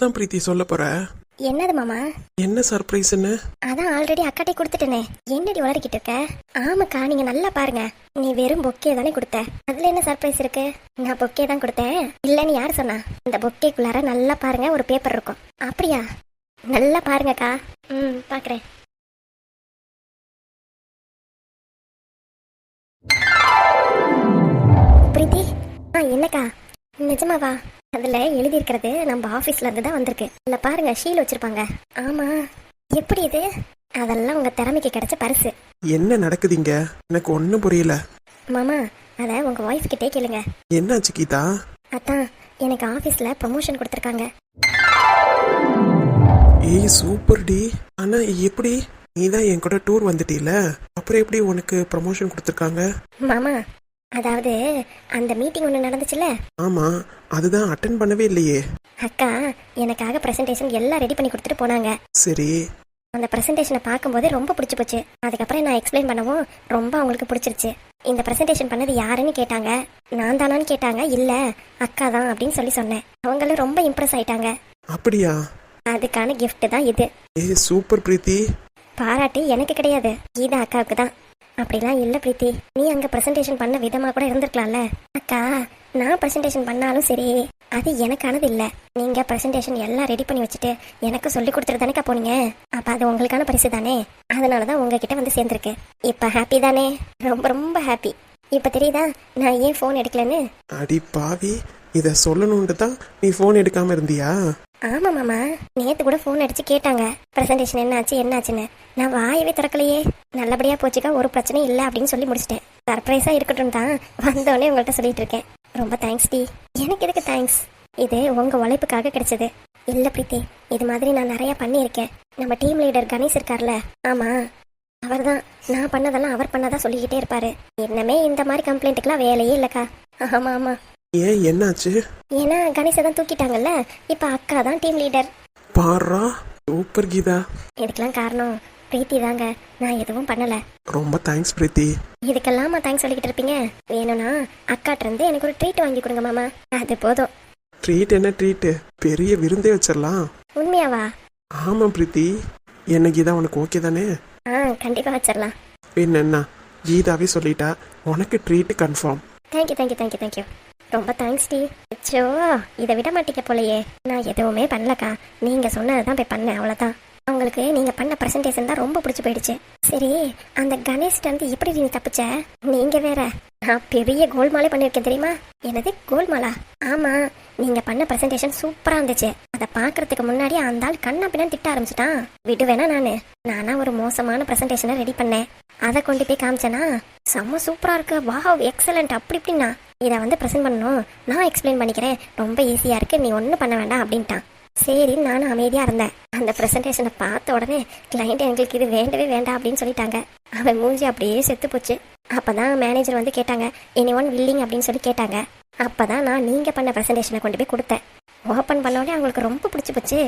எப்பதான் பிரீத்தி சொல்ல போற. என்னது மாமா? என்ன சர்ப்ரைஸ்ன்னு? அதான் ஆல்ரெடி அக்காட்டே கொடுத்துட்டேனே. என்னடி உளறிக்கிட்டு இருக்க? ஆமாக்கா நீங்க நல்லா பாருங்க. நீ வெறும் பொக்கே தானே கொடுத்த. அதுல என்ன சர்ப்ரைஸ் இருக்கு? நான் பொக்கே தான் கொடுத்தேன். இல்லன்னு யார் சொன்னா? இந்த பொக்கேக்குள்ளார நல்லா பாருங்க ஒரு பேப்பர் இருக்கும். அப்படியா? நல்லா பாருங்கக்கா. ம் பாக்குறேன். பிரீத்தி ஆ என்னக்கா? நிஜமாவா? அதுல எழுதி இருக்கிறது நம்ம ஆபீஸ்ல இருந்து தான் வந்திருக்கு. இல்ல பாருங்க ஷீல் வச்சிருப்பாங்க. ஆமா. எப்படி இது? அதெல்லாம் உங்க திறமைக்கு கிடைச்ச பரிசு. என்ன நடக்குதுங்க எனக்கு ஒன்றும் புரியல. மாமா அத உங்க ஒய்ஃப் கிட்டே கேளுங்க. என்னாச்சு கீதா? அதான் எனக்கு ஆபீஸ்ல ப்ரமோஷன் கொடுத்துருக்காங்க. ஏய் சூப்பர் டி. ஆனா எப்படி? நீ தான் என் கூட டூர் வந்துட்டீல. அப்புறம் எப்படி உனக்கு ப்ரமோஷன் கொடுத்துருக்காங்க? மாமா அதாவது அந்த மீட்டிங் ஒன்று நடந்துச்சுல்ல? ஆமா அதுதான் அட்டன் பண்ணவே இல்லையே. அக்கா எனக்காக பிரசன்டேஷன் எல்லாம் ரெடி பண்ணி கொடுத்துட்டு போனாங்க. சரி. அந்த பிரசன்டேஷனை பார்க்கும்போது ரொம்ப பிடிச்சி போச்சு. அதுக்கப்புறம் நான் எக்ஸ்பிளைன் பண்ணவும் ரொம்ப அவங்களுக்கு பிடிச்சிருச்சு. இந்த பிரசன்டேஷன் பண்ணது யாருன்னு கேட்டாங்க. நான் தானான்னு கேட்டாங்க. இல்ல அக்கா தான் அப்படின்னு சொல்லி சொன்னேன். அவங்களும் ரொம்ப இம்ப்ரெஸ் ஆயிட்டாங்க. அப்படியா? அதுக்கான gift தான் இது. ஏய் சூப்பர் பிரீத்தி. பாராட்டு எனக்கு கிடையாது. கீதா அக்காவுக்கு தான். அப்படிலாம் இல்லை பிரீத்தி. நீ அங்கே ப்ரெசன்டேஷன் பண்ண விதமாக கூட இருந்திருக்கலாம்ல. அக்கா நான் ப்ரெசன்டேஷன் பண்ணாலும் சரி அது எனக்கானது இல்லை. நீங்க ப்ரெசன்டேஷன் எல்லாம் ரெடி பண்ணி வச்சுட்டு எனக்கு சொல்லி கொடுத்துட்டு தானேக்கா போனீங்க? அப்போ அது உங்களுக்கான பரிசு தானே? அதனாலதான் உங்ககிட்ட வந்து சேர்ந்துருக்கு இப்போ ஹாப்பி தானே? ரொம்ப ரொம்ப ஹாப்பி இப்போ தெரியுதா? நான் ஏன் ஃபோன் எடுக்கலன்னு? அடி பாவி இதை சொல்லணும்னு தான் நீ ஃபோன் எடுக்காமல் இருந்தியா? ஆமா மாமா. நேத்து கூட ஃபோன் அடிச்சு கேட்டாங்க. பிரசன்டேஷன் என்னாச்சு என்னாச்சுன்னு. நான் வாயவே திறக்கலையே. நல்லபடியா போச்சுக்கா ஒரு பிரச்சனையும் இல்லை அப்படின்னு சொல்லி முடிச்சிட்டேன். சர்ப்ரைஸா இருக்கட்டும் தான் வந்தோடனே உங்கள்கிட்ட சொல்லிட்டு இருக்கேன். ரொம்ப தேங்க்ஸ் டி. எனக்கு எதுக்கு தேங்க்ஸ் இது உங்க உழைப்புக்காக கிடைச்சது. இல்ல பிரீத்தி இது மாதிரி நான் நிறைய பண்ணியிருக்கேன். நம்ம டீம் லீடர் கணேஷ் இருக்கார்ல. ஆமா. அவர்தான். நான் பண்ணதெல்லாம் அவர் பண்ணதா சொல்லிக்கிட்டே இருப்பாரு. என்னமே இந்த மாதிரி கம்ப்ளைண்ட்டுக்கெல்லாம் வேலையே இல்லக்கா. ஆமா ஆமா. ஏன் என்னாச்சு? ஏன்னா கணேசை தான் தூக்கிட்டாங்கல்ல? இப்ப அக்கா தான் டீம் லீடர் பாரா சூப்பர் கீதா. இதுக்கெல்லாம் காரணம் பிரீத்தி தாங்க. நான் எதுவும் பண்ணல. ரொம்ப தேங்க்ஸ் பிரீத்தி. இதுக்கெல்லாம் தேங்க்ஸ் சொல்லிக்கிட்டு இருப்பீங்க? வேணும்னா அக்காட்ட இருந்து எனக்கு ஒரு ட்ரீட் வாங்கி கொடுங்க மாமா. அது போதும். ட்ரீட் என்ன ட்ரீட்டு பெரிய விருந்தே வச்சிடலாம். உண்மையாவா? ஆமா பிரீத்தி. என்ன கீதா உனக்கு ஓகே தானே? ஆ கண்டிப்பா வச்சிடலாம். என்னன்னா கீதாவே சொல்லிட்டா உனக்கு treat confirm thank you thank you thank you thank you ரொம்ப தேங்க்ஸ் டி. அச்சோ இதை விட மாட்டீங்க போலயே. நான் எதுவுமே பண்ணலக்கா. நீங்க சொன்னது தான் போய் பண்ணேன் அவ்வளோதான் அவங்களுக்கு நீங்க பண்ண பிரசன்டேஷன் தான் ரொம்ப பிடிச்சி போயிடுச்சு. சரி அந்த கணேஷ்ட இருந்து எப்படி நீ தப்பிச்ச? நீங்க வேற. நான் பெரிய கோல்மாலே பண்ணிருக்கேன் தெரியுமா? என்னது கோல்மாலா ஆமா நீங்க பண்ண பிரசன்டேஷன் சூப்பரா இருந்துச்சு. அதை பாக்குறதுக்கு முன்னாடி அந்த ஆள் கண்ணா பின்னாடி திட்ட ஆரம்பிச்சிட்டான். விடுவேனா நானு. நானா ஒரு மோசமான பிரசன்டேஷனை ரெடி பண்ணேன். அதை கொண்டு போய் காமிச்சேனா? செம்ம சூப்பரா இருக்கு. வா எக்ஸலண்ட் அப்படி இப்படின்னா. இதை வந்து ப்ரெசென்ட் பண்ணணும். நான் எக்ஸ்பிளைன் பண்ணிக்கிறேன். ரொம்ப ஈஸியா இருக்கு. நீ ஒன்றும் பண்ண வேண்டாம் அப்படின்ட்டான். சரி நானும் அமைதியா இருந்தேன். அந்த ப்ரெசன்டேஷனை பார்த்த உடனே கிளைண்ட் எங்களுக்கு இது வேண்டவே வேண்டாம் அப்படின்னு சொல்லிட்டாங்க. அவன் மூஞ்சி அப்படியே செத்து போச்சு. அப்பதான் மேனேஜர் வந்து கேட்டாங்க எனி ஒன் வில்லிங் அப்படின்னு சொல்லி கேட்டாங்க. அப்பதான் நான் நீங்க பண்ண ப்ரெசன்டேஷனை கொண்டு போய் கொடுத்தேன். ஓப்பன் பண்ண உடனே அவங்களுக்கு ரொம்ப பிடிச்சி போச்சு.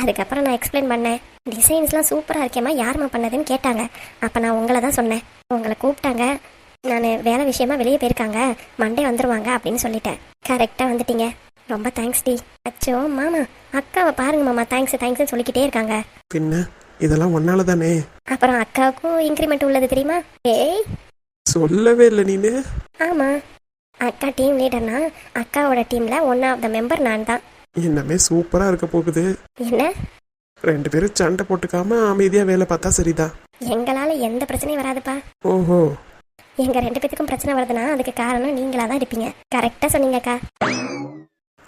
அதுக்கப்புறம் நான் எக்ஸ்பிளைன் பண்ணேன். டிசைன்ஸ்லாம் சூப்பராக இருக்கேம்மா யாரும்மா பண்ணதுன்னு கேட்டாங்க. அப்போ நான் உங்களை தான் சொன்னேன். உங்களை கூப்பிட்டாங்க. நான் வேலை விஷயமா வெளியே போயிருக்காங்க. மண்டே வந்துருவாங்க அப்படின்னு சொல்லிட்டேன். கரெக்டாக வந்துட்டீங்க. ரொம்ப தேங்க்ஸ் டி. அச்சோ மாமா அக்காவை பாருங்க மாமா. தேங்க்ஸ் தேங்க்ஸ்னு சொல்லிக்கிட்டே இருக்காங்க. பின்ன இதெல்லாம் ஒன்னால தானே? அப்புறம் அக்காவுக்கும் இன்க்ரிமெண்ட் உள்ளது தெரியுமா? ஏய். சொல்லவே இல்லை நீனு. ஆமா. அக்கா டீம் லீடர்னா அக்காவோட டீம்ல ஒன் ஆஃப் த மெம்பர் நான் தான். என்னமே சூப்பரா இருக்க போகுது. என்ன? ரெண்டு பேரும் சண்டை போட்டுக்காம அமைதியா வேலை பார்த்தா சரிதான் எங்களால எந்த பிரச்சனையும் வராதுப்பா. ஓஹோ. எங்க ரெண்டு பேத்துக்கும் பிரச்சனை வருதுன்னா அதுக்கு காரணம் நீங்களா தான் இருப்பீங்க கரெக்டா சொன்னீங்கக்கா.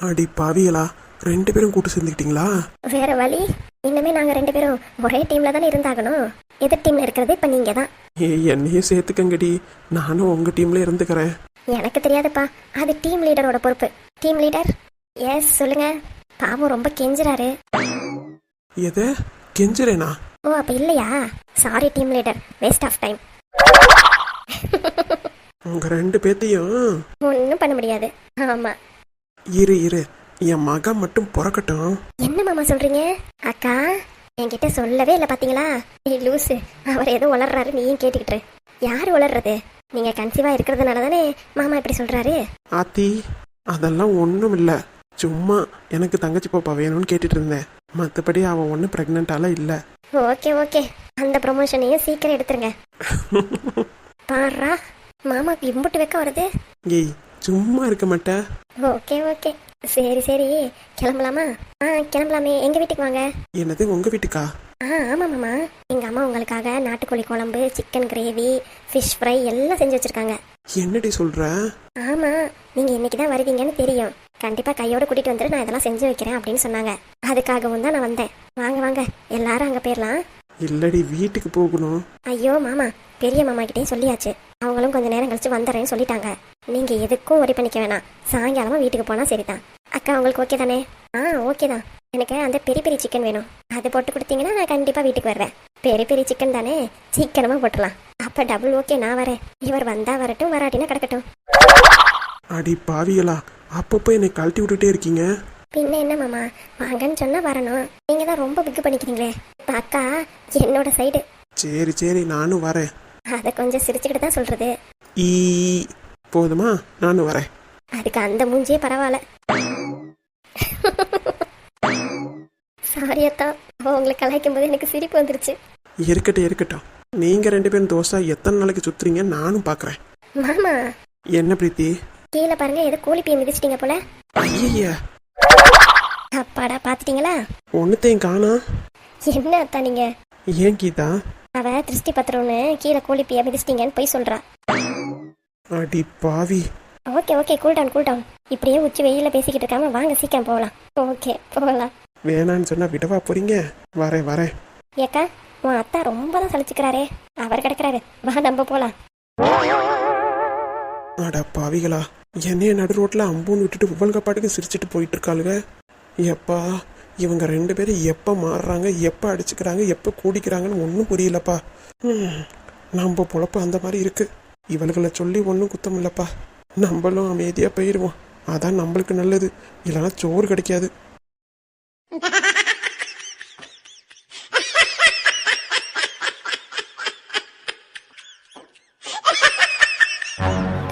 அடி பாவிகளா ரெண்டு பேரும் கூட்டு சேர்ந்துக்கிட்டீங்களா? வேற வழி இன்னுமே நாங்க ரெண்டு பேரும் ஒரே டீம்ல தானே இருந்தாகணும். எதிர் டீம்ல இருக்கிறது இப்ப நீங்க தான் ஏய் என்னையும் சேர்த்துக்கங்கடி. நானும் உங்க டீம்ல இருந்துக்கிறேன். எனக்கு தெரியாதுப்பா. அது டீம் லீடரோட பொறுப்பு. டீம் லீடர் எஸ் சொல்லுங்க. பாவம் ரொம்ப கெஞ்சுறாரு. எது? கெஞ்சுறேனா? ஓ அப்ப இல்லையா? Sorry team leader waste of time உங்க ரெண்டு பேத்தையும் ஒன்றும் பண்ண முடியாது. ஆமா. இரு இரு. என் மகன் மட்டும் பிறக்கட்டும். என்ன மாமா சொல்றீங்க? அக்கா என்கிட்ட சொல்லவே இல்லை பாத்தீங்களா? நீ லூசு. அவர் ஏதோ உளர்றாரு நீயும் கேட்டுக்கிட்டு. யார் உளர்றது? நீங்க கன்சீவா இருக்கிறதுனால தானே மாமா இப்படி சொல்றாரு? ஆத்தி அதெல்லாம் ஒண்ணும் இல்ல. சும்மா எனக்கு தங்கச்சி பாப்பா வேணும்னு கேட்டுட்டு இருந்தேன். மற்றபடி அவன் ஒன்றும் ப்ரெக்னென்ட்டாலாம் இல்லை. Okay okay. அந்த ப்ரொமோஷனையும் சீக்கிரம் எடுத்துருங்க. பாடுறா மாமாக்கு இம்புட்டு வைக்க வருது. ஏய் சும்மா இருக்க மாட்டே. Okay okay. சரி சரி. கிளம்பலாமா? ஆ கிளம்பலாமே. எங்க வீட்டுக்கு வாங்க. என்னது உங்கள் வீட்டுக்கா? ஆ ஆமாம் மாமா. எங்கள் அம்மா உங்களுக்காக நாட்டுக்கோழி குழம்பு சிக்கன் கிரேவி ஃபிஷ் ஃப்ரை எல்லாம் செஞ்சு வச்சிருக்காங்க. என்னடி சொல்கிற ஆமாம் நீங்கள் இன்னைக்கு தான் வருவீங்கன்னு தெரியும். கண்டிப்பாக கையோட கூட்டிகிட்டு வந்துட்டு நான் இதெல்லாம் செஞ்சு வைக்கிறேன் அப்படின்னு சொன்னாங்க. அதுக்காகவும் தான் நான் வந்தேன். வாங்க வாங்க. எல்லாரும் அங்கே போயிடலாம் இல்லடி வீட்டுக்கு போகணும். ஐயோ மாமா. பெரிய மாமா கிட்டேயும் சொல்லியாச்சு. அவங்களும் கொஞ்ச நேரம் கழிச்சு வந்துடுறேன்னு சொல்லிட்டாங்க. நீங்க எதுக்கும் ஒரி பண்ணிக்க வேணாம். சாயங்காலமா வீட்டுக்கு போனா சரிதான். அக்கா உங்களுக்கு ஓகே தானே? ஆ ஓகே தான். எனக்கு அந்த பெரிய பெரிய சிக்கன் வேணும். அது போட்டு கொடுத்தீங்கன்னா நான் கண்டிப்பா வீட்டுக்கு வர்றேன் பெரிய பெரிய சிக்கன் தானே? சீக்கிரமா போட்டுலாம் அப்ப டபுள் ஓகே நான் வரேன். இவர் வந்தா வரட்டும் வராட்டினா கிடக்கட்டும். அடி பாவிகளா அப்பப்போ என்னை கழட்டி விட்டுட்டே இருக்கீங்க. பின்ன என்ன மாமா? வாங்கன்னு சொன்னா வரணும். நீங்க தான் ரொம்ப பிக்கு பண்ணிக்கிறீங்களே. அக்கா என்னோட சைடு சரி சரி நானும் வரேன். அதை கொஞ்சம் சிரிச்சுக்கிட்டு தான் சொல்றது. ஈ போதுமா? நானும் வரேன். அதுக்கு அந்த மூஞ்சியே பரவாயில்ல. சாரி அத்தா. உங்களை கலாய்க்கும் போது எனக்கு சிரிப்பு வந்துருச்சு. இருக்கட்டும் இருக்கட்டும். நீங்கள் ரெண்டு பேரும் தோசை எத்தனை நாளைக்கு சுத்துறீங்க நானும் பார்க்குறேன் மாமா. என்ன பிரீத்தி? கீழே பாருங்க ஏதோ கோழி பைய மிதிச்சிட்டீங்க போல. ஐய அப்பாடா பாத்துட்டீங்களா? ஒன்றுத்தையும் காணா என்ன அத்தா நீங்க? ஏன் கீதா? அவ திருஷ்டி பத்திரம்னு கீழே கோழி பைய மிதிச்சிட்டீங்கன்னு போய் சொல்றா. அடி பாவி. Okay okay cool down cool down இப்படியே உச்சி வெயில பேசிக்கிட்டு இருக்காம வாங்க சீக்கிரம் போகலாம். ஓகே போகலாம். வேணான்னு சொன்னா விடவா போறீங்க? வரேன் வரேன். ஏக்கா உன் அத்தா ரொம்ப தான் சலிச்சுக்கிறாரே. அவர் கிடக்குறாரு. வா நம்ம போலாம். அட பாவிகளா. என்னைய நடு ரோட்ல அம்பூன்னு விட்டுட்டு உவல்க பாட்டுக்கு சிரிச்சிட்டு போயிட்டு இருக்காளுங்க எப்பா. இவங்க ரெண்டு பேரும் எப்போ மாறுறாங்க எப்போ அடிச்சுக்கிறாங்க எப்போ கூடிக்கிறாங்கன்னு ஒன்றும் புரியலப்பா. நம்ம பொழப்பு அந்த மாதிரி இருக்கு. இவளுகளை சொல்லி ஒன்றும் குத்தம் இல்லைப்பா. நம்மளும் அமைதியாக போயிடுவோம் அதான் நம்மளுக்கு நல்லது. இல்லைன்னா சோறு கிடைக்காது.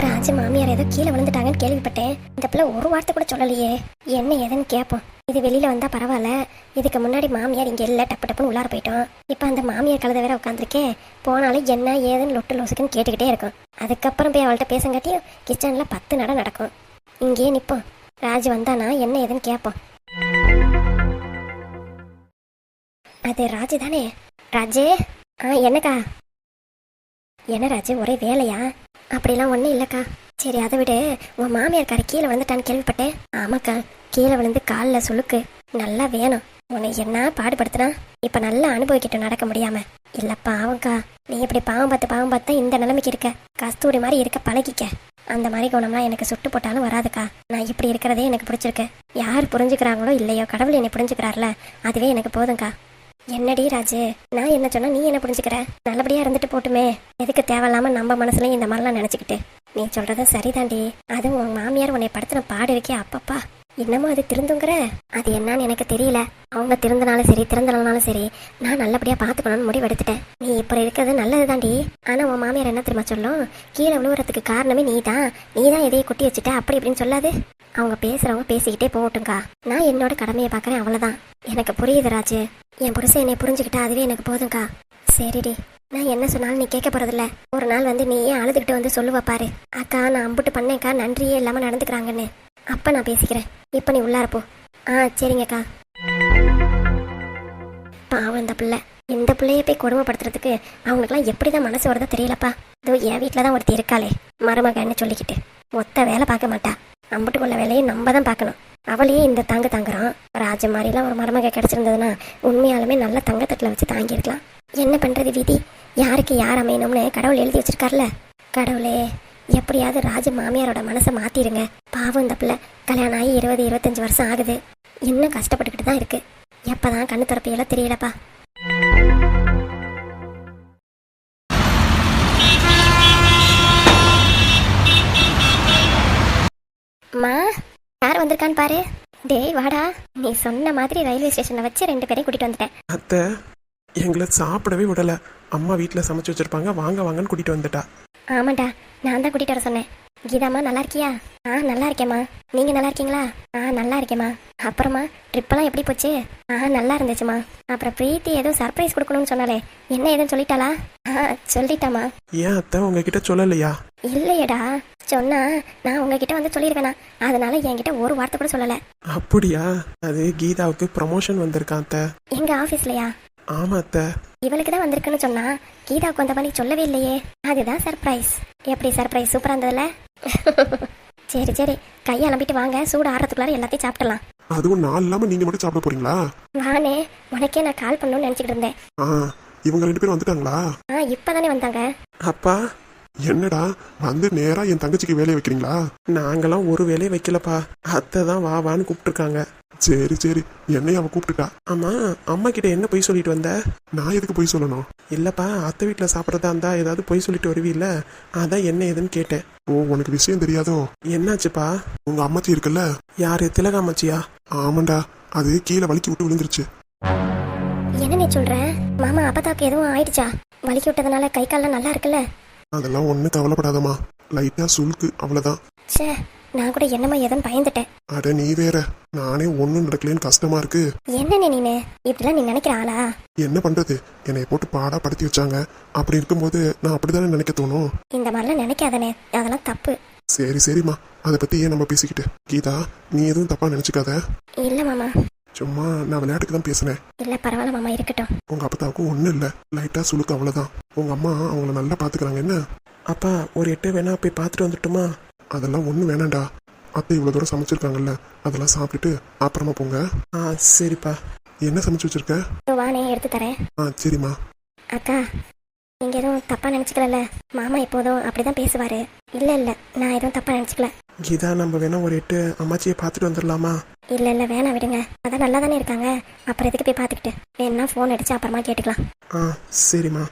ராஜ மாமியார் ஏதோ கீழே விழுந்துட்டாங்கன்னு கேள்விப்பட்டேன். இந்த பிள்ளை ஒரு வார்த்தை கூட சொல்லலையே. என்ன ஏதுன்னு கேட்போம். இது வெளியில வந்தா பரவாயில்ல. இதுக்கு முன்னாடி மாமியார் இங்க இல்ல டப்பு டப்புன்னு உள்ளார போயிட்டோம். இப்போ அந்த மாமியார் கழுத வேற உட்காந்துருக்கேன் போனாலும் என்ன ஏதுன்னு லொட்டு லோசுக்குன்னு கேட்டுக்கிட்டே இருக்கும். அதுக்கப்புறம் போய் அவள்கிட்ட பேசங்காட்டியும் கிச்சன்ல பத்து நட நடக்கும். இங்கேயே நிப்போம். ராஜ் வந்தானா என்ன ஏதுன்னு கேட்போம் அது ராஜு தானே? ராஜே? ஆ என்னக்கா? என்ன ராஜு ஒரே வேலையா? அப்படிலாம் ஒன்றும் இல்லைக்கா. சரி அதை விட. உன் மாமியார்கார கீழே விழுந்துட்டான்னு கேள்விப்பட்டேன். ஆமாக்கா கீழே விழுந்து காலில் சுளுக்கு. நல்லா வேணும். உன்னை என்ன பாடுபடுத்துனா? இப்போ நல்லா அனுபவிக்கட்டும் நடக்க முடியாம. இல்ல பாவம்க்கா. நீ இப்படி பாவம் பார்த்து பாவம் பார்த்தா இந்த நிலைமைக்கு இருக்க. கஸ்தூரி மாதிரி இருக்க பழகிக்க. அந்த மாதிரி குணம்லாம் எனக்கு சுட்டு போட்டாலும் வராதுக்கா. நான் இப்படி இருக்கிறதே எனக்கு பிடிச்சிருக்கு. யார் புரிஞ்சுக்கிறாங்களோ இல்லையோ கடவுள் என்னை புரிஞ்சுக்கிறார்ல அதுவே எனக்கு போதும்க்கா. என்னடி ராஜு நான் என்ன சொன்னா நீ என்ன புரிஞ்சுக்கிற? நல்லபடியா இருந்துட்டு போட்டுமே. எதுக்கு தேவையில்லாம நம்ம மனசுலயும் இந்த மாதிரிலாம் நினைச்சுக்கிட்டு? நீ சொல்றது சரிதாண்டி. அதுவும் உன் மாமியார் உன்னை படுத்தின பாடு இருக்கே அப்பப்பா. இன்னமும் அது திருந்துங்கிற. அது என்னன்னு எனக்கு தெரியல. அவங்க திருந்தினாலும் சரி திறந்தனாலும் சரி நான் நல்லபடியா பாத்துக்கணும்னு முடிவு எடுத்துட்டேன். நீ இப்ப இருக்கிறது நல்லதுதாண்டி. ஆனா உன் மாமியார் என்ன தெரியுமா சொல்லும்? கீழே விழுவுறதுக்கு காரணமே நீ தான் நீ தான் எதையை கொட்டி வச்சுட்ட அப்படி இப்படின்னு சொல்லாது. அவங்க பேசுறவங்க பேசிக்கிட்டே போகட்டும்க்கா. நான் என்னோட கடமையை பாக்குறேன் அவ்வளவுதான். எனக்கு புரியுது ராஜு. என் புருஷன் என்னை புரிஞ்சுக்கிட்டா அதுவே எனக்கு போதும்க்கா. சரிடி. நான் என்ன சொன்னாலும் நீ கேட்க போறதில்ல. ஒரு நாள் வந்து நீ ஏன் அழுதுகிட்டு வந்து சொல்லுவ பாரு. அக்கா நான் அம்புட்டு பண்ணேக்கா நன்றியே இல்லாம நடந்துக்கிறாங்கன்னு. அப்ப நான் பேசிக்கிறேன். இப்ப நீ உள்ளார போ. ஆ சரிங்கக்கா பாவம் இந்த பிள்ளை. இந்த பிள்ளைய போய் கொடுமைப்படுத்துறதுக்கு அவங்களுக்குலாம் எப்படிதான் மனசு வருதோ தெரியலப்பா. இதோ என் வீட்டில் தான் ஒருத்தி இருக்காளே. மருமகன்னு சொல்லிக்கிட்டு. மொத்த வேலை பார்க்க மாட்டா. அம்புட்டுக்குள்ள வேலையை நம்ம தான் பார்க்கணும். அவளையே இந்த தங்க தாங்குறான். ராஜ மாதிரிலாம் ஒரு மருமக கிடைச்சிருந்ததுன்னா உண்மையாலுமே நல்ல தங்கத்தட்டில் வச்சு தாங்கியிருக்கலாம். சாப்பிடவே விடல. அம்மா வீட்டில் சமைச்சு வச்சிருப்பாங்க. வாங்க வாங்கன்னு கூட்டிட்டு வந்துட்டா. ஆமாண்டா நான் தான் கூட்டிட்டு வர சொன்னேன். கீதாம்மா நல்லா இருக்கியா? ஆ நல்லா இருக்கேம்மா. நீங்க நல்லா இருக்கீங்களா? ஆ நல்லா இருக்கேம்மா. அப்புறமா ட்ரிப்பெல்லாம் எப்படி போச்சு? ஆ நல்லா இருந்துச்சுமா அப்புறம் பிரீத்தி ஏதோ சர்ப்ரைஸ் கொடுக்கணும்னு சொன்னாலே என்ன ஏதுன்னு சொல்லிட்டாளா? ஆ சொல்லிட்டாமா ஏன் அத்தை உங்ககிட்ட சொல்லலையா? இல்லையேடா. சொன்னா நான் உங்ககிட்ட வந்து சொல்லியிருக்கேனா? அதனால என்கிட்ட ஒரு வார்த்தை கூட சொல்லல. அப்படியா? அது கீதாவுக்கு ப்ரமோஷன் வந்திருக்கான் அத்தை. எங்க ஆபீஸ்லயா ஆமா அத்தை இவளுக்கு தான் வந்திருக்குன்னு சொன்னா கீதாவுக்கு வந்த பண்ணி சொல்லவே இல்லையே. அதுதான் சர்ப்ரைஸ் எப்படி சர்ப்ரைஸ் சூப்பரா இருந்ததுல சரி சரி. கையை அலம்பிட்டு வாங்க. சூடு ஆறதுக்குள்ளார எல்லாத்தையும் சாப்பிடலாம் அதுவும் நாள் இல்லாம நீங்க மட்டும் சாப்பிட போறீங்களா? வானே உனக்கே நான் கால் பண்ணணும்னு நினச்சிக்கிட்டு இருந்தேன். ஆ இவங்க ரெண்டு பேரும் வந்துட்டாங்களா? ஆ இப்பதானே வந்தாங்க. அப்பா என்னடா வந்து நேரா என் தங்கச்சிக்கு வேலையை வைக்கிறீங்களா? நாங்கெல்லாம் ஒரு வேலையை வைக்கலப்பா. அத்தை தான் வா வான்னு கூப்பிட்டுருக்காங்க. சரி சரி. என்னைய அவ கூப்பிட்டுட்டா? ஆமா அம்மா கிட்ட என்ன பொய் சொல்லிட்டு வந்த? நான் எதுக்கு போய் சொல்லணும்? இல்லப்பா அத்தை வீட்டில் சாப்பிட்றதா இருந்தா ஏதாவது பொய் சொல்லிட்டு வருவீல்ல? அதான் என்ன ஏதுன்னு கேட்டேன். ஓ உனக்கு விஷயம் தெரியாதோ? என்னாச்சுப்பா? உங்க அம்மாச்சி இருக்குல்ல? யாரு திலகாமச்சியா ஆமாண்டா. அது கீழே வலிக்கி விட்டு விழுந்துருச்சு. என்ன நீ சொல்ற? மாமா அப்பதாக்கு எதுவும் ஆயிடுச்சா? வலிக்கி விட்டதுனால கை கால்லாம் நல்லா இருக்குல்ல? அதெல்லாம் ஒன்றும் கவலைப்படாதம்மா. லைட்டா சுளுக்கு அவ்வளவுதான். ச்சே நான் கூட என்னமா ஏதுன்னு பயந்துட்டேன். அட நீ வேற. நானே ஒன்றும் நடக்கலன்னு கஷ்டமா இருக்கு. என்ன நீ நீனு? இப்படிலாம் நீ நினைக்கிற ஆளா? என்ன பண்றது? என்னை போட்டு பாடா படுத்தி வச்சாங்க. அப்படி இருக்கும்போது நான் அப்படிதானே நினைக்க தோணும்? இந்த மாதிரிலாம் நினைக்காதனே. அதெல்லாம் தப்பு. சரி சரிம்மா. அதை பத்தி ஏன் நம்ம பேசிக்கிட்டு. கீதா நீ எதுவும் தப்பா நினைச்சுக்காத. இல்ல மாமா. சும்மா நான் விளையாட்டுக்கு தான் பேசினேன். இல்ல பரவாயில்ல மாமா இருக்கட்டும். உங்க அப்பத்தாவுக்கும் ஒன்றும் இல்லை. லைட்டா சுளுக்கு அவ்வளவுதான். உங்க அம்மா அவங்கள நல்லா பாத்துக்கிறாங்க என்ன? அப்பா ஒரு எட்டு வேணா போய் பார்த்துட்டு வந்துட்டுமா? அதெல்லாம் ஒன்றும் வேணாம்டா. அத்தை இவ்வளோ தூரம் சமைச்சிருக்காங்கல்ல அதெல்லாம் சாப்பிட்டுட்டு அப்புறமா போங்க. ஆ சரிப்பா. என்ன சமைச்சு வச்சிருக்க? வானே எடுத்து தரேன். ஆ சரிம்மா. அக்கா நீங்க எதுவும் தப்பா நினைச்சுக்கல மாமா எப்போதும் அப்படிதான் பேசுவாரு. இல்ல இல்ல நான் எதுவும் தப்பா நினைச்சுக்கல. கீதா நம்ம வேணா ஒரு எட்டு அம்மாச்சியை பார்த்துட்டு வந்துடலாமா இல்ல இல்ல வேணாம் விடுங்க. அதான் நல்லா தானே இருக்காங்க. அப்புறம் எதுக்கு போய் பார்த்துக்கிட்டு? வேணா ஃபோன் அடிச்சு அப்புறமா கேட்டுக்கலாம். ஆ சரிம்மா.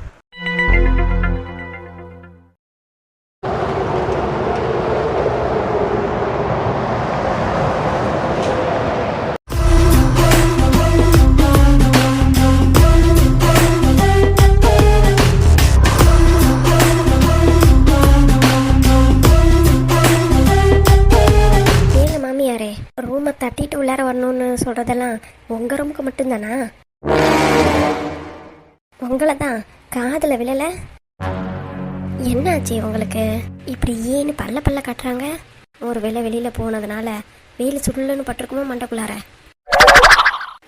வரணும்னு சொல்றதெல்லாம் உங்க ரூமுக்கு மட்டும்தானா? உங்களை தான் காதுல விழல? என்னாச்சு உங்களுக்கு? இப்படி ஏன்னு பல்ல பல்ல கட்டுறாங்க? ஒரு வேளை வெளியில போனதுனால வெயில் சுள்ளுன்னு பட்டிருக்குமோ மண்டக்குள்ளார?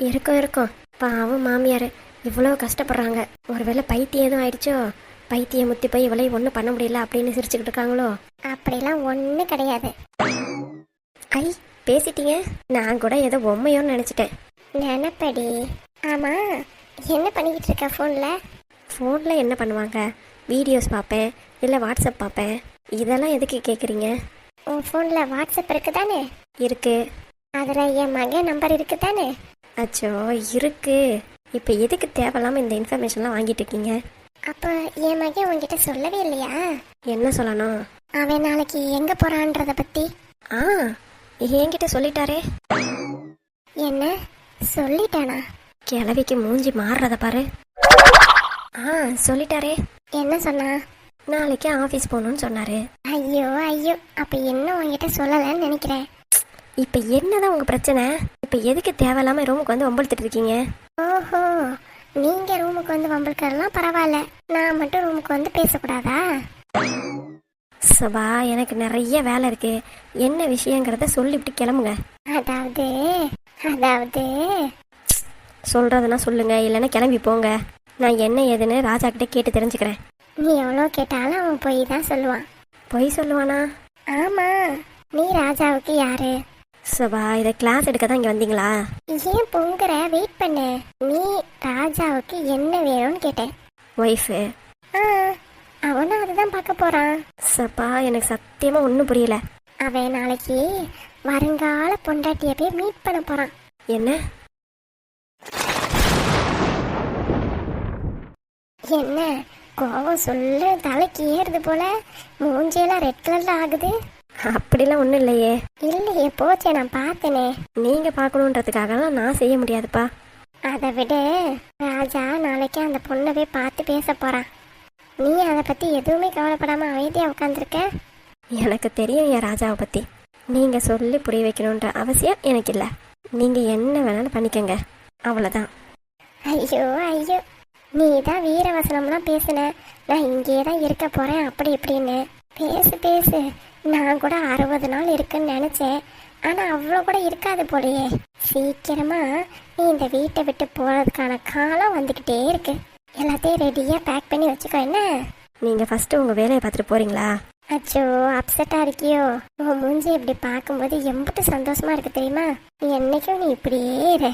இருக்கும் இருக்கும். பாவம் மாமியார் இவ்வளோ கஷ்டப்படுறாங்க. ஒருவேளை பைத்தியம் எதுவும் ஆயிடுச்சோ? பைத்தியம் முத்தி போய் இவளையும் ஒன்றும் பண்ண முடியல அப்படின்னு சிரிச்சுக்கிட்டு இருக்காங்களோ? அப்படிலாம் ஒன்றும் கிடையாது. ஐ பேசிட்டீங்க? நான் கூட ஏதோ பொம்மையோன்னு நினச்சிட்டேன். நினப்படி. ஆமா. என்ன பண்ணிக்கிட்டு இருக்க ஃபோனில் ஃபோனில் என்ன பண்ணுவாங்க? வீடியோஸ் பார்ப்பேன் இல்லை வாட்ஸ்அப் பார்ப்பேன். இதெல்லாம் எதுக்கு கேட்குறீங்க உன் ஃபோனில் வாட்ஸ்அப் இருக்கு தானே இருக்கு. அதில் என் மகன் நம்பர் இருக்கு தானே அச்சோ இருக்கு. இப்போ எதுக்கு தேவையில்லாமல் இந்த இன்ஃபர்மேஷன்லாம் வாங்கிட்டு இருக்கீங்க? அப்போ என் மகன் உங்ககிட்ட சொல்லவே இல்லையா? என்ன சொல்லணும்? அவன் நாளைக்கு எங்கே போகிறான்றத பற்றி ஆ. என்கிட்ட சொல்லிட்டாரே. என்ன? சொல்லிட்டானா? கிழவிக்கு மூஞ்சி மாறுறத பாரு. ஆ சொல்லிட்டாரே. என்ன சொன்னா? நாளைக்கு ஆபீஸ் போகணும்னு சொன்னாரு. ஐயோ ஐயோ அப்ப என்ன உங்ககிட்ட சொல்லலன்னு நினைக்கிறேன். இப்ப என்னதான் உங்க பிரச்சனை? இப்ப எதுக்கு தேவையில்லாம ரூமுக்கு வந்து வம்பழுத்துட்டு இருக்கீங்க? ஓஹோ நீங்க ரூமுக்கு வந்து வம்பளுக்கறலாம் பரவாயில்ல. நான் மட்டும் ரூமுக்கு வந்து பேசக்கூடாதா? சபா எனக்கு நிறைய வேலை இருக்கு. என்ன விஷயங்கிறத சொல்லிவிட்டு கிளம்புங்க. அதாவது அதாவது. சொல்றதுன்னா சொல்லுங்க இல்லைன்னா கிளம்பி போங்க. நான் என்ன ஏதுன்னு ராஜா கிட்ட கேட்டு தெரிஞ்சுக்கிறேன். நீ எவ்வளோ கேட்டாலும் அவன் பொய் தான் சொல்லுவான். பொய் சொல்லுவானா? ஆமா. நீ ராஜாவுக்கு யாரு? சபா இதை கிளாஸ் எடுக்க தான் இங்க வந்தீங்களா? ஏன் பொங்குற? வெயிட் பண்ணு. நீ ராஜாவுக்கு என்ன வேணும்னு கேட்டேன். ஒய்ஃபு அவனும் அதுதான் பார்க்க போறான். சப்பா எனக்கு சத்தியமா ஒன்றும் புரியல. அவன் நாளைக்கு வருங்கால பொண்டாட்டிய போய் மீட் பண்ண போறான். என்ன? என்ன? கோவம் சொல்ல தலைக்கு ஏறுது போல. மூஞ்சியெல்லாம் ரெட் கலர்ல ஆகுது. அப்படிலாம் ஒன்றும் இல்லையே. இல்லையே போச்சே நான் பார்த்தேனே. நீங்க பார்க்கணுன்றதுக்காகலாம் நான் செய்ய முடியாதுப்பா. அதை விட. ராஜா நாளைக்கு அந்த பொண்ணை போய் பார்த்து பேச போறான். நீ அதை பத்தி எதுவுமே கவலைப்படாம அமைதியா உட்காந்துருக்க எனக்கு தெரியும் என் ராஜாவை பத்தி. நீங்க சொல்லி புரிய வைக்கணுன்ற அவசியம் எனக்கு இல்லை. நீங்க என்ன வேணாலும் பண்ணிக்கங்க. அவ்வளவுதான். ஐயோ ஐயோ. நீ தான் வீரவசனம்லாம் பேசுன. நான் இங்கேயே தான் இருக்க போறேன் அப்படி இப்படின்னு. பேசு பேசு. நான் கூட அறுபது நாள் இருக்குன்னு நினைச்சேன். ஆனா அவ்வளோ கூட இருக்காது போலயே. சீக்கிரமா நீ இந்த வீட்டை விட்டு போறதுக்கான காலம் வந்துக்கிட்டே இருக்கு. எல்லாத்தையும் ரெடியா பேக் பண்ணி வச்சுக்கோ என்ன? நீங்க ஃபர்ஸ்ட் உங்க வேலையை பார்த்துட்டு போறீங்களா? அச்சோ அப்செட்டா இருக்கியோ. உன் மூஞ்சி இப்படி பார்க்கும்போது எம்பிட்டு சந்தோஷமா இருக்கு தெரியுமா? நீ என்னைக்கும் நீ இப்படியே இரு.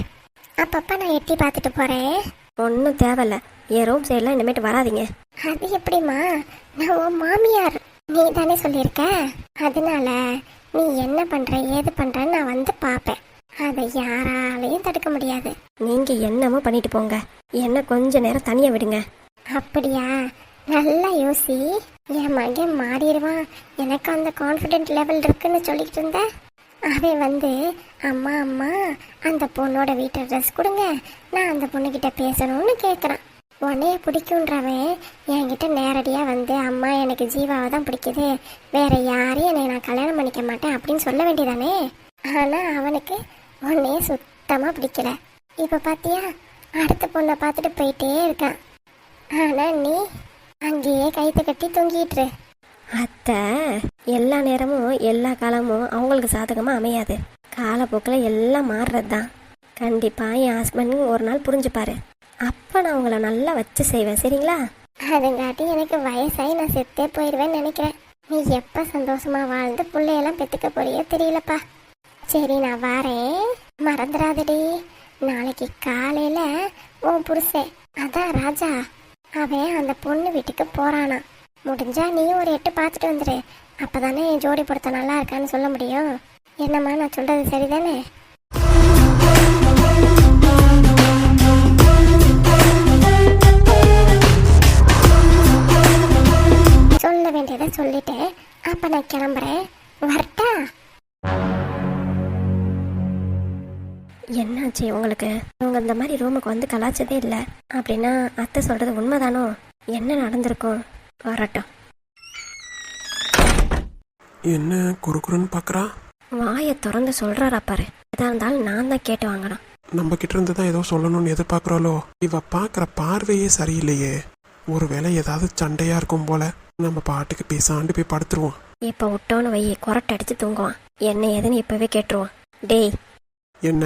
அப்பப்ப நான் எட்டி பார்த்துட்டு போறேன். ஒன்றும் தேவையில்ல. என் ரூம் சைட்லாம் இனிமேட்டு வராதீங்க. அது எப்படிம்மா? நான் உன் மாமியார். நீ தானே சொல்லியிருக்க. அதனால நீ என்ன பண்ற ஏது பண்றன்னு நான் வந்து பார்ப்பேன். அதை யாராலையும் தடுக்க முடியாது. நீங்க என்னமோ பண்ணிட்டு போங்க. என்ன கொஞ்ச நேரம் தனியா விடுங்க. அப்படியா? நல்லா யோசி. என் மகன் மாறிடுவான். எனக்கு அந்த கான்ஃபிடென்ட் லெவல் இருக்குன்னு சொல்லிட்டு இருந்த? அவன் வந்து அம்மா அம்மா அந்த பொண்ணோட வீட்டு அட்ரஸ் கொடுங்க. நான் அந்த பொண்ணுகிட்ட பேசணும்னு கேட்குறான் உன்னைய பிடிக்குன்றவன் என்கிட்ட நேரடியாக வந்து அம்மா எனக்கு ஜீவாவை தான் பிடிக்குது. வேற யாரையும் என்னை நான் கல்யாணம் பண்ணிக்க மாட்டேன் அப்படின்னு சொல்ல வேண்டியதானே? ஆனால் அவனுக்கு உன்னைய சுத்தமாக பிடிக்கல. இப்போ பார்த்தியா அடுத்த பொண்ணை பார்த்துட்டு போயிட்டே இருக்கான் ஆனால் நீ அங்கேயே கைத்தை கட்டி தூங்கிட்டு இரு. அத்தை எல்லா நேரமும் எல்லா காலமும் அவங்களுக்கு சாதகமாக அமையாது. காலப்போக்கில் எல்லாம் மாறுறது தான் கண்டிப்பாக என் ஹஸ்பண்ட் ஒரு நாள் புரிஞ்சுப்பாரு. அப்போ நான் உங்களை நல்லா வச்சு செய்வேன் சரிங்களா? அதுங்காட்டி எனக்கு வயசாகி நான் செத்தே போயிடுவேன்னு நினைக்கிறேன். நீ எப்போ சந்தோஷமா வாழ்ந்து பிள்ளையெல்லாம் பெற்றுக்க போறியோ தெரியலப்பா. சரி நான் வாரேன். மறந்துடாதடி. நாளைக்கு காலையில உன் புருஷன் அதான் ராஜா அவன் அந்த பொண்ணு வீட்டுக்கு போறானா முடிஞ்சா நீ ஒரு எட்டு பார்த்துட்டு வந்துடு அப்பதானே என் ஜோடி பொருத்தம் நல்லா இருக்கான்னு சொல்ல முடியும். என்னம்மா நான் சொல்றது சரிதானே? சொல்ல வேண்டியதை சொல்லிட்டேன். அப்ப நான் கிளம்புறேன். வரட்டா? என்னாச்சு உங்களுக்கு? அவங்க இந்த மாதிரி ரூமுக்கு வந்து கலாச்சதே இல்லை. அப்படின்னா அத்தை சொல்றது உண்மைதானோ? என்ன நடந்திருக்கும் வரட்டும். என்ன குறுகுறுன்னு பார்க்குறா வாயை திறந்து சொல்றாரா பாரு. எதா இருந்தாலும் நான் தான் கேட்டு வாங்கணும். நம்ம கிட்ட இருந்து தான் ஏதோ சொல்லணும்னு எதிர்பார்க்குறாளோ இவ பார்க்குற பார்வையே சரியில்லையே. ஒருவேளை ஏதாவது சண்டையா இருக்கும் போல நம்ம பாட்டுக்கு பேசாண்டு போய் படுத்துருவோம். இப்போ விட்டோன்னு வை கொரட்டை அடிச்சு தூங்குவான். என்ன ஏதுன்னு இப்பவே கேட்டுருவான். டேய். என்ன?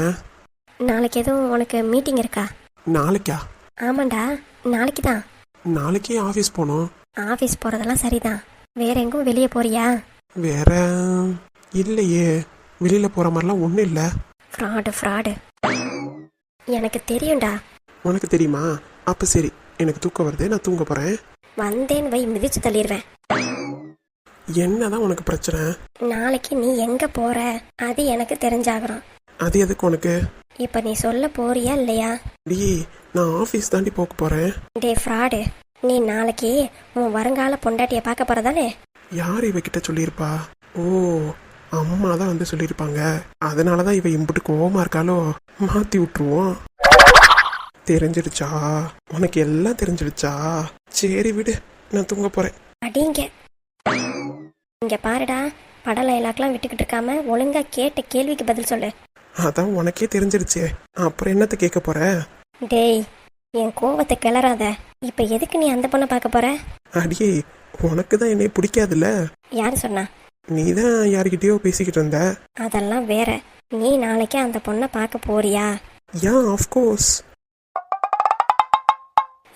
நாளைக்கு எதுவும் உனக்கு மீட்டிங் இருக்கா? நாளைக்கா? ஆமாண்டா நாளைக்கு தான். நாளைக்கே ஆஃபீஸ் போகணும். ஆஃபீஸ் போறதெல்லாம் சரிதான். வேற எங்கும் வெளியே போறியா? வேற இல்லையே. வெளியில போற மாதிரிலாம் ஒன்றும் இல்லை. ஃப்ராடு ஃப்ராடு எனக்கு தெரியும்டா. உனக்கு தெரியுமா? அப்ப சரி எனக்கு தூக்கம் வருது நான் தூங்க போறேன். வந்தேன்னு வை மிதிச்சு தள்ளிடுவேன் என்னதான் உனக்கு பிரச்சனை? நாளைக்கு நீ எங்க போற? அது எனக்கு தெரிஞ்சாகணும். அது எதுக்கு உனக்கு? இப்ப நீ சொல்ல போறியா இல்லையா? டி நான் ஆஃபீஸ் தாண்டி போக போறேன். டே ஃப்ராடு நீ நாளைக்கு உன் வருங்கால பொண்டாட்டிய பார்க்க போறதானே? யார் இவகிட்ட சொல்லியிருப்பா? ஓ அம்மா தான் வந்து சொல்லியிருப்பாங்க. அதனால தான் இவ இம்புட்டு கோவமா இருக்காளோ? மாத்தி விட்டுருவோம். தெரிஞ்சிடுச்சா? உனக்கு எல்லாம் தெரிஞ்சிடுச்சா? சரி விடு நான் தூங்க போறேன். அடிங்க. இங்க பாருடா படம் லைலாக்லாம் விட்டுக்கிட்டு இருக்காம ஒழுங்கா கேட்ட கேள்விக்கு பதில் சொல்லு. அதான் உனக்கே தெரிஞ்சிடுச்சே அப்புறம் என்னத்த கேட்க போற? டேய் என் கோவத்தை கிளறாத. இப்ப எதுக்கு நீ அந்த பொண்ணை பார்க்க போற? அடியே உனக்கு தான் என்னை பிடிக்காதுல்ல? யாரு சொன்னா? நீ தான் யார்கிட்டயோ பேசிக்கிட்டு இருந்த. அதெல்லாம் வேற. நீ நாளைக்கு அந்த பொண்ணை பார்க்க போறியா? யா ஆஃப்கோர்ஸ்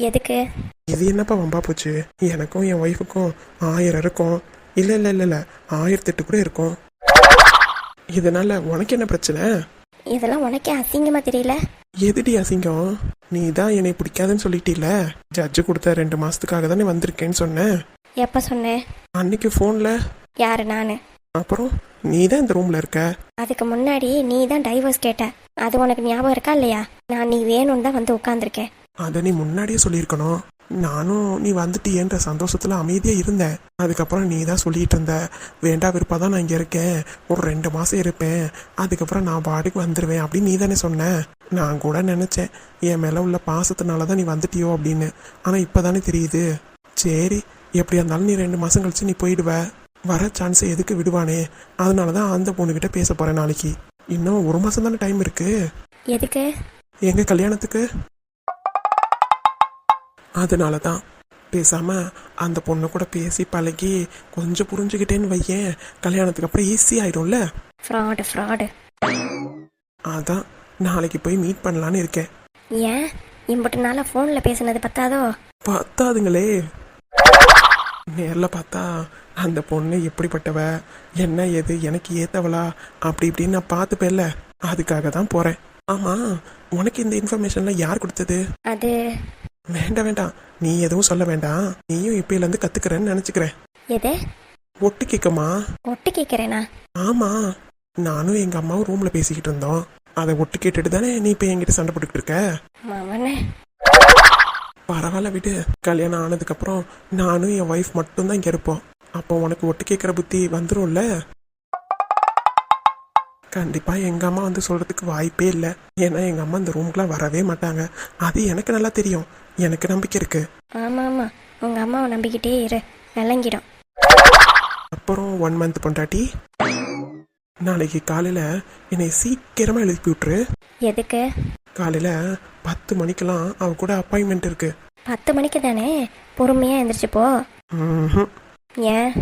எதுக்கு? இது என்னப்பா வம்பா போச்சு? எனக்கும் என் ஒய்ஃபுக்கும் ஆயிரம் இருக்கும். இல்ல இல்ல இல்ல இல்ல. ஆயிரத்தெட்டு கூட இருக்கும். இதனால உனக்கு என்ன பிரச்சனை? இதெல்லாம் உனக்கே அசிங்கமா தெரியல. எதுடி அசிங்கம்? நீ தான் என்னை பிடிக்காதுன்னு சொல்லிட்டீல ஜட்ஜு கொடுத்த ரெண்டு மாசத்துக்காக தானே வந்திருக்கேன்னு சொன்னேன் எப்ப சொன்னேன் அன்னைக்கு ஃபோன்ல யாரு நானு? அப்புறம் நீ தான் இந்த ரூம்ல இருக்க? அதுக்கு முன்னாடி நீ தான் டைவர்ஸ் கேட்ட. அது உனக்கு ஞாபகம் இருக்கா இல்லையா? நான் நீ வேணும்னு தான் வந்து உட்காந்துருக்கேன் அதை நீ முன்னாடியே சொல்லியிருக்கணும். நானும் நீ வந்துட்டியேன்ற சந்தோஷத்துல அமைதியா இருந்தேன். அதுக்கப்புறம் நீ தான் சொல்லிட்டு இருந்த வேண்டா விருப்பா தான் நான் இங்க இருக்கேன். ஒரு ரெண்டு மாசம் இருப்பேன். அதுக்கப்புறம் நான் பாட்டுக்கு வந்துருவேன். அப்படின்னு நீ தானே சொன்ன. நான் கூட நினைச்சேன் என் மேல உள்ள பாசத்தினால தான் நீ வந்துட்டியோ? அப்படின்னு. ஆனா இப்பதானே தெரியுது. சரி எப்படியா இருந்தாலும் நீ ரெண்டு மாசம் கழிச்சு நீ போயிடுவ. வர சான்ஸை எதுக்கு விடுவானே? அதனால தான் அந்த பொண்ணுகிட்ட பேச போறேன் நாளைக்கு. இன்னும் ஒரு மாசம் தானே டைம் இருக்கு? எதுக்கு? எங்க கல்யாணத்துக்கு? அதனால தான் பேசாம அந்த பொண்ணு கூட பேசி பழகி கொஞ்சம் புரிஞ்சுக்கிட்டேன்னு வையேன். கல்யாணத்துக்கு அப்புறம் ஈஸி ஆயிடும்ல? ஃப்ராடு ஃப்ராடு அதான் நாளைக்கு போய் மீட் பண்ணலான்னு இருக்கேன். ஏன்? இம்புட்டு நாளாக ஃபோனில் பேசுனது பத்தாதோ? பத்தாதுங்களே. நேர்ல பார்த்தா அந்த பொண்ணு எப்படிப்பட்டவ என்ன எது எனக்கு ஏத்தவளா அப்படி இப்படின்னு நான் பார்த்துப்பேன்ல. அதுக்காக தான் போறேன். ஆமா உனக்கு இந்த இன்ஃபர்மேஷன்லாம் யார் கொடுத்தது? அது வேண்டாம் வேண்டாம். நீ எதுவும் சொல்ல வேண்டாம். நீயும் இப்பயில இருந்து கத்துக்கிறேன்னு நினைச்சுக்கிறேன். எது? ஒட்டு கேட்கமா? ஒட்டு கேட்குறேனா? ஆமா. நானும் எங்க அம்மாவும் ரூம்ல பேசிக்கிட்டு இருந்தோம். அதை ஒட்டு கேட்டுட்டு தானே நீ இப்ப என்கிட்ட சண்டை போட்டுக்கிட்டு இருக்க? மாமனே. பரவாயில்ல விடு. கல்யாணம் ஆனதுக்கு அப்புறம் நானும் என் ஒய்ஃப் மட்டும்தான் இங்க இருப்போம். அப்போ உனக்கு ஒட்டு கேட்குற புத்தி வந்துரும்ல? கண்டிப்பா எங்க அம்மா வந்து சொல்றதுக்கு வாய்ப்பே இல்லை. ஏன்னா எங்க அம்மா இந்த ரூம்க்குலாம் வரவே மாட்டாங்க. அது எனக்கு நல்லா தெரியும். எனக்கு நம்பிக்கை இருக்கு. ஆமாம் ஆமாம் உங்கள் அம்மாவை நம்பிக்கிட்டே இரு. விளங்கிடும். அப்புறம் ஒன் மந்த் பொண்டாட்டி. நாளைக்கு காலையில என்னை சீக்கிரமா எழுப்பி விட்டுரு. எதுக்கு? காலையில பத்து மணிக்கெல்லாம் அவ கூட அப்பாயின்மெண்ட் இருக்கு. பத்து மணிக்கு தானே? பொறுமையாக எந்திரிச்சு போ. ம்ஹும். ஏன்?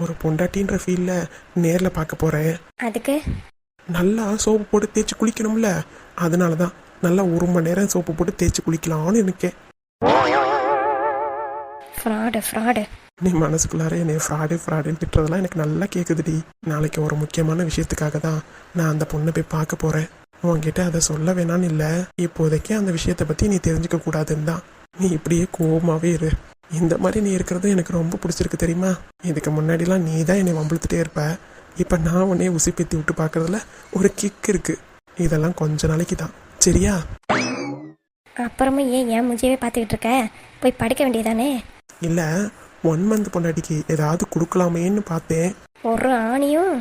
ஒரு பொண்டாட்டின்ற ஃபீல்ல நேர்ல பார்க்க போறேன். அதுக்கு? நல்லா சோப்பு போட்டு தேய்ச்சி குளிக்கணும்ல? அதனால தான் நல்லா ஒரு மணி நேரம் சோப்பு போட்டு தேய்ச்சி குளிக்கலாம்னு ஃப்ராடு ஃப்ராடு. நீ மனசுக்குள்ளார என்னை ஃப்ராடு ஃப்ராடுன்னு திட்டுறதெல்லாம் எனக்கு நல்லா கேட்குதுடி நாளைக்கு ஒரு முக்கியமான விஷயத்துக்காக தான் நான் அந்த பொண்ணை போய் பார்க்க போறேன். உன்கிட்ட அதை சொல்ல வேணான்னு இல்லை. இப்போதைக்கு அந்த விஷயத்தை பத்தி நீ தெரிஞ்சுக்க கூடாதுன்னு தான். நீ இப்படியே கோவமாவே இரு. இந்த மாதிரி நீ இருக்கிறது எனக்கு ரொம்ப பிடிச்சிருக்கு தெரியுமா? இதுக்கு முன்னாடிலாம் நீ தான் என்னை வம்பிழுத்துட்டே இருப்ப. இப்போ நான் உன்னைய உசி பேத்தி விட்டு பார்க்கறதுல ஒரு கிக் இருக்கு. இதெல்லாம் கொஞ்ச நாளைக்கு தான். சரியா? அப்புறமும் ஏன் ஏன் முஞ்சியவே பார்த்துக்கிட்டு இருக்க? போய் படுக்க வேண்டியதானே? இல்லை ஒன் மந்த் பொண்டாட்டிக்கு ஏதாவது கொடுக்கலாமேன்னு பார்த்தேன். ஒரு ஆணியும்?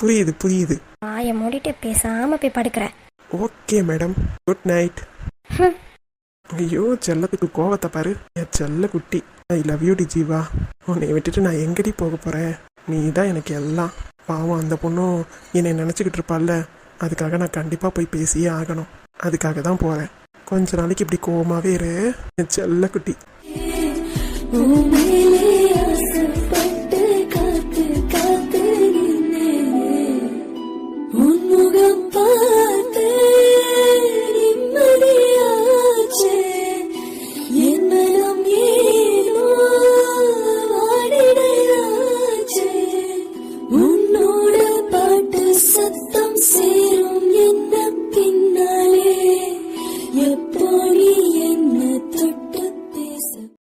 புரியுது புரியுது. வாயை மூடிட்டு பேசாமல் போய் படுக்கிற. Okay madam good night. ஐயோ செல்லத்துக்கு கோவத்தை பாரு. என் செல்ல குட்டி. ஐ லவ் யூ டி ஜீவா உன்னை விட்டுட்டு நான் எங்கடி போக போறேன்? நீ தான் எனக்கு எல்லாம். பாவம் அந்த பொண்ணும் என்னை நினச்சிக்கிட்டு இருப்பாள்ல. அதுக்காக நான் கண்டிப்பாக போய் பேசியே ஆகணும். அதுக்காக தான் போகிறேன் கொஞ்ச நாளைக்கு இப்படி கோவமாவே இரு செல்ல குட்டி. சத்தம் சே